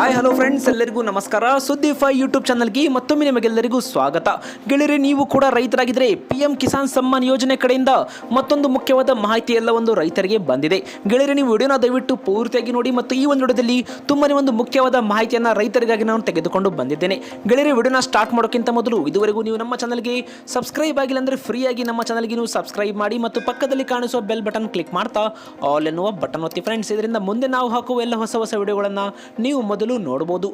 Hi hello friends ಎಲ್ಲರಿಗೂ ನಮಸ್ಕಾರ. ಸುದ್ದಿ ಫೈ ಯೂಟ್ಯೂಬ್ ಚಾನಲ್ಗೆ ಮತ್ತೊಮ್ಮೆ ನಿಮಗೆಲ್ಲರಿಗೂ ಸ್ವಾಗತ. ಗೆಳೆಯರೆ, ನೀವು ಕೂಡ ರೈತರಾಗಿದ್ದರೆ ಪಿ ಎಂ ಕಿಸಾನ್ ಸಮ್ಮಾನ್ ಯೋಜನೆ ಕಡೆಯಿಂದ ಮತ್ತೊಂದು ಮುಖ್ಯವಾದ ಮಾಹಿತಿ ಎಲ್ಲ ಒಂದು ರೈತರಿಗೆ ಬಂದಿದೆ. ಗೆಳೆಯರೆ, ನೀವು ವಿಡಿಯೋನ ದಯವಿಟ್ಟು ಪೂರ್ತಿಯಾಗಿ ನೋಡಿ ಮತ್ತು ಈ ಒಂದು ವಿಡಿಯೋದಲ್ಲಿ ತುಂಬನೇ ಒಂದು ಮುಖ್ಯವಾದ ಮಾಹಿತಿಯನ್ನು ರೈತರಿಗಾಗಿ ನಾನು ತೆಗೆದುಕೊಂಡು ಬಂದಿದ್ದೇನೆ. ಗೆಳೆಯರೆ, ವಿಡಿಯೋನ ಸ್ಟಾರ್ಟ್ ಮಾಡೋಕ್ಕಿಂತ ಮೊದಲು ಇದುವರೆಗೂ ನೀವು ನಮ್ಮ ಚಾನಲ್ಗೆ ಸಬ್ಸ್ಕ್ರೈಬ್ ಆಗಿಲ್ಲ ಅಂದರೆ ಫ್ರೀಯಾಗಿ ನಮ್ಮ ಚಾನಲ್ಗೆ ನೀವು ಸಬ್ಸ್ಕ್ರೈಬ್ ಮಾಡಿ ಮತ್ತು ಪಕ್ಕದಲ್ಲಿ ಕಾಣಿಸುವ ಬೆಲ್ ಬಟನ್ ಕ್ಲಿಕ್ ಮಾಡ್ತಾ ಆಲ್ ಎನ್ನುವ ಬಟನ್ ಒತ್ತಿ ಫ್ರೆಂಡ್ಸ್ ಇದರಿಂದ ಮುಂದೆ ನಾವು ಹಾಕುವ ಎಲ್ಲ ಹೊಸ ಹೊಸ ವಿಡಿಯೋಗಳನ್ನು ನೀವು ಮೊದಲು ನೋಡಬಹುದು.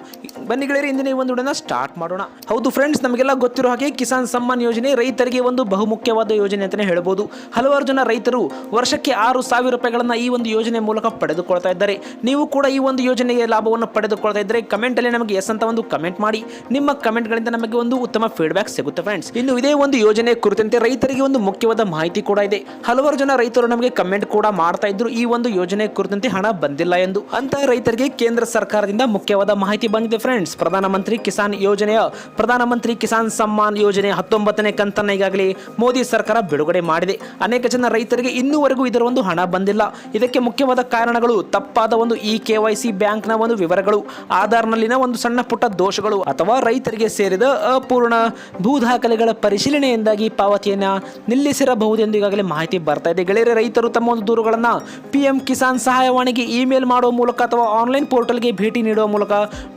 ಬನ್ನಿ ಗೆಳೆಯರಿ, ಇಂದಿನ ಈ ಒಂದು ವಿಡಿಯೋನ ಸ್ಟಾರ್ಟ್ ಮಾಡೋಣ. ಹೌದು ಫ್ರೆಂಡ್ಸ್ ನಮಗೆಲ್ಲ ಗೊತ್ತಿರೋ ಹಾಗೆ ಕಿಸಾನ್ ಸಮ್ಮಾನ್ ಯೋಜನೆ ರೈತರಿಗೆ ಒಂದು ಬಹುಮುಖ್ಯವಾದ ಯೋಜನೆ ಅಂತಲೇ ಹೇಳ್ಬೋದು. ಹಲವಾರು ಜನ ರೈತರು ವರ್ಷಕ್ಕೆ ಆರು ಸಾವಿರ ರೂಪಾಯಿಗಳನ್ನು ಈ ಒಂದು ಯೋಜನೆ ಮೂಲಕ ಪಡೆದುಕೊಳ್ತಾ ಇದ್ದಾರೆ. ನೀವು ಕೂಡ ಈ ಒಂದು ಯೋಜನೆಗೆ ಲಾಭವನ್ನು ಪಡೆದುಕೊಳ್ತಾ ಇದ್ದರೆ ಕಮೆಂಟಲ್ಲಿ ನಮಗೆ ಎಸ್ ಅಂತ ಒಂದು ಕಮೆಂಟ್ ಮಾಡಿ. ನಿಮ್ಮ ಕಮೆಂಟ್ಗಳಿಂದ ನಮಗೆ ಒಂದು ಉತ್ತಮ ಫೀಡ್ಬ್ಯಾಕ್ ಸಿಗುತ್ತೆ ಫ್ರೆಂಡ್ಸ್ ಇನ್ನು ಇದೇ ಒಂದು ಯೋಜನೆ ಕುರಿತಂತೆ ರೈತರಿಗೆ ಒಂದು ಮುಖ್ಯವಾದ ಮಾಹಿತಿ ಕೂಡ ಇದೆ. ಹಲವಾರು ಜನ ರೈತರು ನಮಗೆ ಕಮೆಂಟ್ ಕೂಡ ಮಾಡ್ತಾ ಇದ್ರು ಈ ಒಂದು ಯೋಜನೆ ಕುರಿತಂತೆ ಹಣ ಬಂದಿಲ್ಲ ಎಂದು. ಅಂತಹ ರೈತರಿಗೆ ಕೇಂದ್ರ ಸರ್ಕಾರದಿಂದ ಮುಖ್ಯವಾದ ಮಾಹಿತಿ ಬಂದಿದೆ ಫ್ರೆಂಡ್ಸ್ ಪ್ರಧಾನಮಂತ್ರಿ ಕಿಸಾನ್ ಯೋಜನೆಯ ಪ್ರಧಾನಮಂತ್ರಿ ಕಿಸಾನ್ ಸಮ್ಮಾನ್ ಯೋಜನೆ ಹತ್ತೊಂಬತ್ತನೇ ಕಂತನ್ನ ಈಗಾಗಲೇ ಮೋದಿ ಸರ್ಕಾರ ಬಿಡುಗಡೆ ಮಾಡಿದೆ. ಅನೇಕ ಜನ ರೈತರಿಗೆ ಇನ್ನೂವರೆಗೂ ಇದರ ಒಂದು ಹಣ ಬಂದಿಲ್ಲ. ಇದಕ್ಕೆ ಮುಖ್ಯವಾದ ಕಾರಣಗಳು, ತಪ್ಪಾದ ಒಂದು ಇ ಕೆ ವೈ ಸಿ ಬ್ಯಾಂಕ್ನ ಒಂದು ವಿವರಗಳು, ಆಧಾರ್ನಲ್ಲಿನ ಒಂದು ಸಣ್ಣ ಪುಟ್ಟ ದೋಷಗಳು ಅಥವಾ ರೈತರಿಗೆ ಸೇರಿದ ಅಪೂರ್ಣ ಭೂ ದಾಖಲೆಗಳ ಪರಿಶೀಲನೆಯಿಂದಾಗಿ ಪಾವತಿಯನ್ನ ನಿಲ್ಲಿಸಿರಬಹುದೆಂದು ಈಗಾಗಲೇ ಮಾಹಿತಿ ಬರ್ತಾ ಇದೆ. ಗೆಳೆಯರೆ, ರೈತರು ತಮ್ಮ ಒಂದು ದೂರುಗಳನ್ನು ಪಿ ಎಂ ಕಿಸಾನ್ ಸಹಾಯವಾಣಿಗೆ ಇಮೇಲ್ ಮಾಡುವ ಮೂಲಕ ಅಥವಾ ಆನ್ಲೈನ್ ಪೋರ್ಟಲ್ಗೆ ಭೇಟಿ ನೀಡುವ ಮೂಲಕ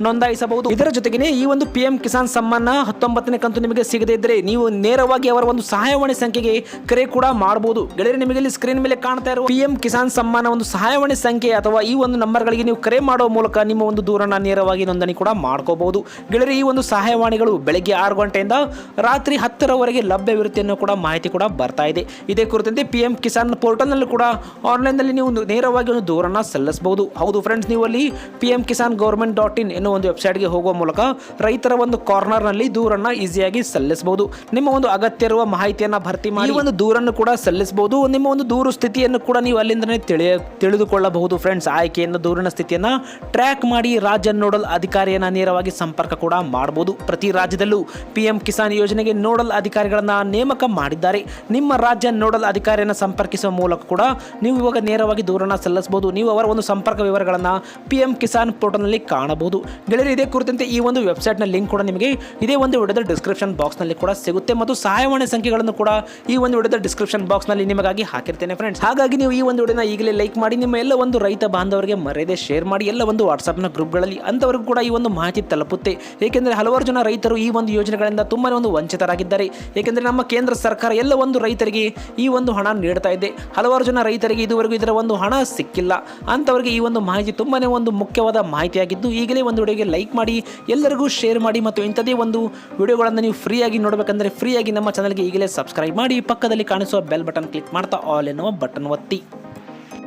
ನೋಂದಾಯಿಸಬಹುದು. ಇದರ ಜೊತೆಗೆ ಈ ಒಂದು ಪಿಎಂ ಕಿಸಾನ್ ಸಮ್ಮಾನ ಹತ್ತೊಂಬತ್ತನೇ ಕಂತು ನಿಮಗೆ ಸಿಗದೇ ಇದ್ದರೆ ನೀವು ನೇರವಾಗಿ ಅವರ ಒಂದು ಸಹಾಯವಾಣಿ ಸಂಖ್ಯೆಗೆ ಕರೆ ಕೂಡ ಮಾಡಬಹುದು ಗೆಳೆಯರೆ, ನಿಮಗೆ ಇಲ್ಲಿ ಸ್ಕ್ರೀನ್ ಮೇಲೆ ಕಾಣ್ತಾ ಇರುವ ಪಿಎಂ ಕಿಸಾನ್ ಸಮ್ಮಾನ ಒಂದು ಸಹಾಯವಾಣಿ ಸಂಖ್ಯೆ ಅಥವಾ ಈ ಒಂದು ನಂಬರ್ಗಳಿಗೆ ನೀವು ಕರೆ ಮಾಡುವ ಮೂಲಕ ನಿಮ್ಮ ಒಂದು ದೂರನ್ನ ನೇರವಾಗಿ ನೋಂದಣಿ ಕೂಡ ಮಾಡ್ಕೋಬಹುದು. ಗೆಳೆಯರೆ, ಈ ಒಂದು ಸಹಾಯವಾಣಿಗಳು ಬೆಳಗ್ಗೆ ಆರು ಗಂಟೆಯಿಂದ ರಾತ್ರಿ ಹತ್ತರವರೆಗೆ ಲಭ್ಯವಿರುತ್ತೆ ಅನ್ನೋ ಕೂಡ ಮಾಹಿತಿ ಕೂಡ ಬರ್ತಾ ಇದೆ. ಇದೇ ಕುರಿತಂತೆ ಪಿ ಕಿಸಾನ್ ಪೋರ್ಟಲ್ನಲ್ಲಿ ಕೂಡ ಆನ್ಲೈನ್ನಲ್ಲಿ ನೀವು ನೇರವಾಗಿ ಒಂದು ದೂರನ್ನ ಸಲ್ಲಿಸಬಹುದು. ಹೌದು ಫ್ರೆಂಡ್ಸ್ ನೀವು ಅಲ್ಲಿ P M Kisan government dot in ಎನ್ನುವ ಒಂದು ವೆಬ್ಸೈಟ್ಗೆ ಹೋಗುವ ಮೂಲಕ ರೈತರ ಒಂದು ಕಾರ್ನರ್ನಲ್ಲಿ ದೂರನ್ನು ಈಸಿಯಾಗಿ ಸಲ್ಲಿಸಬಹುದು. ನಿಮ್ಮ ಒಂದು ಅಗತ್ಯ ಇರುವ ಮಾಹಿತಿಯನ್ನು ಭರ್ತಿ ಮಾಡಿ ಒಂದು ದೂರನ್ನು ಕೂಡ ಸಲ್ಲಿಸಬಹುದು. ನಿಮ್ಮ ಒಂದು ದೂರು ಸ್ಥಿತಿಯನ್ನು ಕೂಡ ನೀವು ಅಲ್ಲಿಂದನೇ ತಿಳಿಯ, ತಿಳಿದುಕೊಳ್ಳಬಹುದು ಫ್ರೆಂಡ್ಸ್. ಆಯ್ಕೆಯಿಂದ ದೂರಿನ ಸ್ಥಿತಿಯನ್ನು ಟ್ರ್ಯಾಕ್ ಮಾಡಿ ರಾಜ್ಯ ನೋಡಲ್ ಅಧಿಕಾರಿಯನ್ನ ನೇರವಾಗಿ ಸಂಪರ್ಕ ಕೂಡ ಮಾಡಬಹುದು ಪ್ರತಿ ರಾಜ್ಯದಲ್ಲೂ ಪಿಎಂ ಕಿಸಾನ್ ಯೋಜನೆಗೆ ನೋಡಲ್ ಅಧಿಕಾರಿಗಳನ್ನ ನೇಮಕ ಮಾಡಿದ್ದಾರೆ. ನಿಮ್ಮ ರಾಜ್ಯ ನೋಡಲ್ ಅಧಿಕಾರಿಯನ್ನು ಸಂಪರ್ಕಿಸುವ ಮೂಲಕ ಕೂಡ ನೀವು ಇವಾಗ ನೇರವಾಗಿ ದೂರನ್ನ ಸಲ್ಲಿಸಬಹುದು. ನೀವು ಅವರ ಒಂದು ಸಂಪರ್ಕ ವಿವರಗಳನ್ನು ಪಿ ಎಂ ಕಿಸಾನ್ ಪೋರ್ಟಲ್ನಲ್ಲಿ ಕಾಣಬಹುದು. ಗೆಳೆಯರು, ಇದೇ ಕುರಿತಂತೆ ಈ ಒಂದು ವೆಬ್ಸೈಟ್ನ ಲಿಂಕ್ ಕೂಡ ನಿಮಗೆ ಇದೇ ಒಂದು ವಿಡಿಯೋದ ಡಿಸ್ಕ್ರಿಪ್ಷನ್ ಬಾಕ್ಸ್ನಲ್ಲಿ ಕೂಡ ಸಿಗುತ್ತೆ ಮತ್ತು ಸಹಾಯವಾಣಿ ಸಂಖ್ಯೆಗಳನ್ನು ಕೂಡ ಈ ಒಂದು ವಿಡಿಯೋದ ಡಿಸ್ಕ್ರಿಪ್ಷನ್ ಬಾಕ್ಸ್ನಲ್ಲಿ ನಿಮಗಾಗಿ ಹಾಕಿರ್ತೇನೆ ಫ್ರೆಂಡ್ಸ್ ಹಾಗಾಗಿ ನೀವು ಈ ಒಂದು ವಿಡಿಯೋನ ಈಗಲೇ ಲೈಕ್ ಮಾಡಿ, ನಿಮ್ಮ ಎಲ್ಲ ಒಂದು ರೈತ ಬಾಂಧವರಿಗೆ ಮರ್ಯಾದೆ ಶೇರ್ ಮಾಡಿ, ಎಲ್ಲ ಒಂದು ವಾಟ್ಸಪ್ನ ಗ್ರೂಪ್ಗಳಲ್ಲಿ ಅಂಥವ್ರಿಗೂ ಕೂಡ ಈ ಒಂದು ಮಾಹಿತಿ ತಲುಪುತ್ತೆ. ಏಕೆಂದರೆ ಹಲವಾರು ಜನ ರೈತರು ಈ ಒಂದು ಯೋಜನೆಗಳಿಂದ ತುಂಬಾ ಒಂದು ವಂಚಿತರಾಗಿದ್ದಾರೆ. ಏಕೆಂದರೆ ನಮ್ಮ ಕೇಂದ್ರ ಸರ್ಕಾರ ಎಲ್ಲ ಒಂದು ರೈತರಿಗೆ ಈ ಒಂದು ಹಣ ನೀಡ್ತಾ ಇದೆ. ಹಲವಾರು ಜನ ರೈತರಿಗೆ ಇದುವರೆಗೂ ಇದರ ಒಂದು ಹಣ ಸಿಕ್ಕಿಲ್ಲ. ಅಂಥವರಿಗೆ ಈ ಒಂದು ಮಾಹಿತಿ ತುಂಬಾ ಒಂದು ಮುಖ್ಯವಾದ ಮಾಹಿತಿಯಾಗಿದ್ದು ಈಗಲೇ ಒಂದು ವಿಡಿಯೋಗೆ ಲೈಕ್ ಮಾಡಿ, ಎಲ್ಲರಿಗೂ ಶೇರ್ ಮಾಡಿ ಮತ್ತು ಇಂಥದೇ ಒಂದು ವಿಡಿಯೋಗಳನ್ನು ನೀವು ಫ್ರೀಯಾಗಿ ನೋಡಬೇಕಂದ್ರೆ ಫ್ರೀಯಾಗಿ ನಮ್ಮ ಚಾನಲ್ಗೆ ಈಗಲೇ ಸಬ್ಸ್ಕ್ರೈಬ್ ಮಾಡಿ. ಪಕ್ಕದಲ್ಲಿ ಕಾಣಿಸುವ ಬೆಲ್ ಬಟನ್ ಕ್ಲಿಕ್ ಮಾಡ್ತಾ ಆಲ್ ಎನ್ನುವ ಬಟನ್ ಒತ್ತಿ.